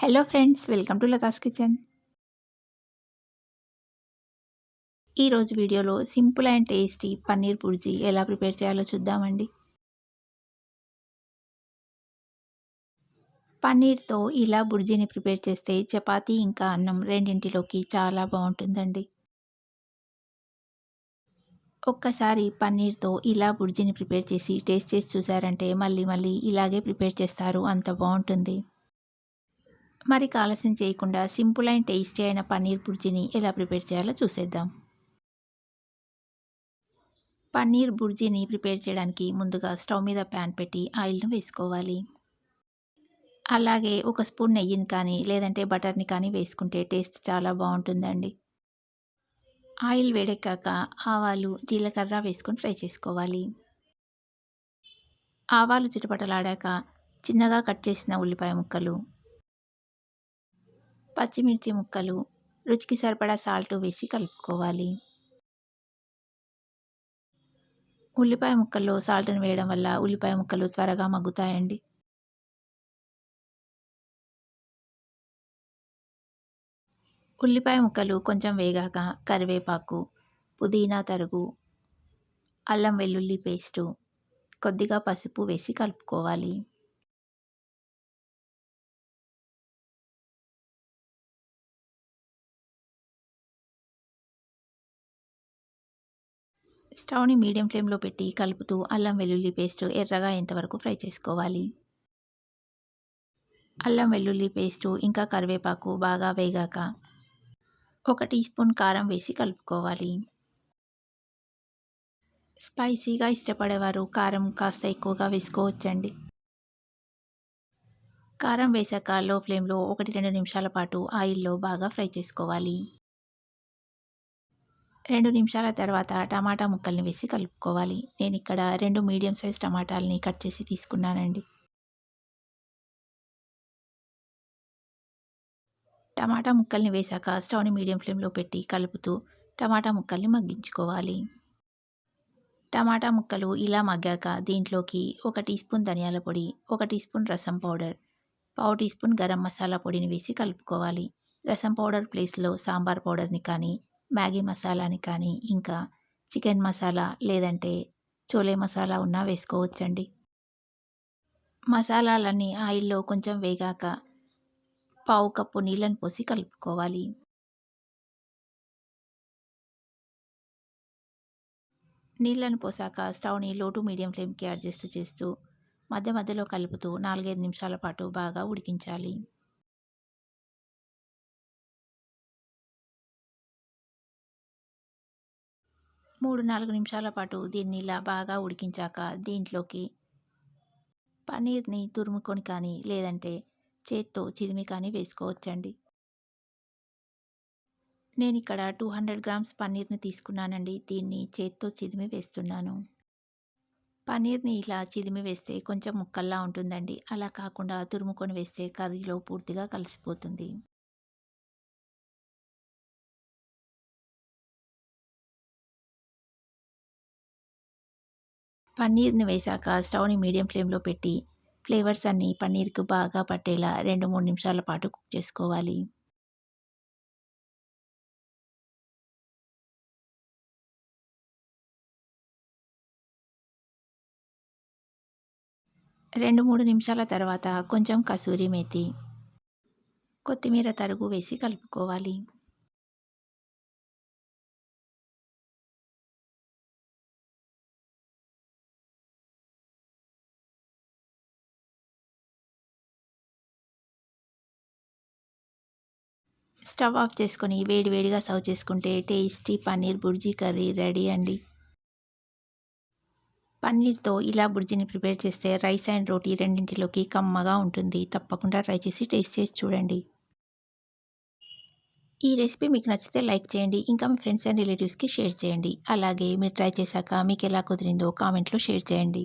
Hello friends welcome to Latha's kitchen ఈరోజు వీడియోలో simple and tasty paneer bhurji ఎలా prepare చేయాలో చూద్దామండి. పన్నీర్తో ఇలా బుర్జీని ప్రిపేర్ చేస్తే చపాతీ ఇంకా అన్నం రెండింటిలోకి చాలా బాగుంటుందండి. ఒక్కసారి పన్నీర్తో ఇలా బుర్జీని ప్రిపేర్ చేసి టేస్ట్ చేసి చూసారంటే మళ్ళీ మళ్ళీ ఇలాగే ప్రిపేర్ చేస్తారు అంత బాగుంటుంది. మరి ఆలస్యం చేయకుండా సింపుల్ అండ్ టేస్టీ అయిన పన్నీర్ బుర్జీని ఎలా ప్రిపేర్ చేయాలో చూసేద్దాం. పన్నీర్ బుర్జీని ప్రిపేర్ చేయడానికి ముందుగా స్టవ్ మీద ప్యాన్ పెట్టి ఆయిల్ను వేసుకోవాలి. అలాగే ఒక స్పూన్ నెయ్యిని కానీ లేదంటే బటర్ని కానీ వేసుకుంటే టేస్ట్ చాలా బాగుంటుందండి. ఆయిల్ వేడెక్కాక ఆవాలు జీలకర్ర వేసుకొని ఫ్రై చేసుకోవాలి. ఆవాలు చిటపటలాడాక చిన్నగా కట్ చేసిన ఉల్లిపాయ ముక్కలు పచ్చిమిర్చి ముక్కలు రుచికి సరిపడా సాల్ట్ వేసి కలుపుకోవాలి. ఉల్లిపాయ ముక్కల్లో సాల్ట్ని వేయడం వల్ల ఉల్లిపాయ ముక్కలు త్వరగా మగ్గుతాయండి. ఉల్లిపాయ ముక్కలు కొంచెం వేగాక కరివేపాకు పుదీనా తరుగు అల్లం వెల్లుల్లి పేస్టు కొద్దిగా పసుపు వేసి కలుపుకోవాలి. స్టవ్ని మీడియం ఫ్లేమ్లో పెట్టి కలుపుతూ అల్లం వెల్లుల్లి పేస్ట్ ఎర్రగా ఎంతవరకు ఫ్రై చేసుకోవాలి. అల్లం వెల్లుల్లి పేస్టు ఇంకా కరివేపాకు బాగా వేగాక ఒక టీ స్పూన్ కారం వేసి కలుపుకోవాలి. స్పైసీగా ఇష్టపడేవారు కారం కాస్త ఎక్కువగా వేసుకోవచ్చండి. కారం వేసాక లో ఫ్లేమ్లో ఒకటి రెండు నిమిషాల పాటు ఆయిల్లో బాగా ఫ్రై చేసుకోవాలి. రెండు నిమిషాల తర్వాత టమాటా ముక్కల్ని వేసి కలుపుకోవాలి. నేను ఇక్కడ రెండు మీడియం సైజ్ టమాటాలని కట్ చేసి తీసుకున్నానండి. టమాటా ముక్కల్ని వేశాక స్టవ్ని మీడియం ఫ్లేమ్లో పెట్టి కలుపుతూ టమాటా ముక్కల్ని మగ్గించుకోవాలి. టమాటా ముక్కలు ఇలా మగ్గాక దీంట్లోకి ఒక టీ స్పూన్ ధనియాల పొడి ఒక టీ స్పూన్ రసం పౌడర్ పావు టీ స్పూన్ గరం మసాలా పొడిని వేసి కలుపుకోవాలి. రసం పౌడర్ ప్లేస్లో సాంబార్ పౌడర్ని కానీ మ్యాగీ మసాలాని కానీ ఇంకా చికెన్ మసాలా లేదంటే చోలే మసాలా ఉన్నా వేసుకోవచ్చండి. మసాలాలన్నీ ఆయిల్లో కొంచెం వేగాక పావు కప్పు నీళ్ళని పోసి కలుపుకోవాలి. నీళ్ళను పోసాక స్టవ్ని లో టు మీడియం ఫ్లేమ్కి అడ్జస్ట్ చేస్తూ మధ్య మధ్యలో కలుపుతూ నాలుగైదు నిమిషాల పాటు బాగా ఉడికించాలి. మూడు నాలుగు నిమిషాల పాటు దీన్ని ఇలా బాగా ఉడికించాక దీంట్లోకి పన్నీర్ని తురుముకొని కానీ లేదంటే చేత్తో చిదిమి కానీ వేసుకోవచ్చండి. నేను ఇక్కడ టూ హండ్రెడ్ గ్రామ్స్ పన్నీర్ని తీసుకున్నానండి. దీన్ని చేత్తో చిదిమి వేస్తున్నాను. పన్నీర్ని ఇలా చిదిమి వేస్తే కొంచెం ముక్కల్లా ఉంటుందండి. అలా కాకుండా తురుముకొని వేస్తే కర్రీలో పూర్తిగా కలిసిపోతుంది. పన్నీర్ని వేశాక స్టవ్ని మీడియం ఫ్లేమ్లో పెట్టి ఫ్లేవర్స్ అన్నీ పన్నీర్కు బాగా పట్టేలా రెండు మూడు నిమిషాల పాటు కుక్ చేసుకోవాలి. రెండు మూడు నిమిషాల తర్వాత కొంచెం కసూరి మేతి కొత్తిమీర తరుగు వేసి కలుపుకోవాలి. స్టవ్ ఆఫ్ చేసుకొని వేడి వేడిగా సర్వ్ చేసుకుంటే tasty paneer bhurji curry ready అండి. పన్నీర్తో ఇలా బుర్జీని ప్రిపేర్ చేస్తే రైస్ అండ్ రోటీ రెండింటిలోకి కమ్మగా ఉంటుంది. తప్పకుండా ట్రై చేసి టేస్ట్ చేసి చూడండి. ఈ రెసిపీ మీకు నచ్చితే లైక్ చేయండి ఇంకా మీ ఫ్రెండ్స్ అండ్ రిలేటివ్స్కి షేర్ చేయండి. అలాగే మీరు ట్రై చేశాక మీకు ఎలా కుదిరిందో కామెంట్లో షేర్ చేయండి.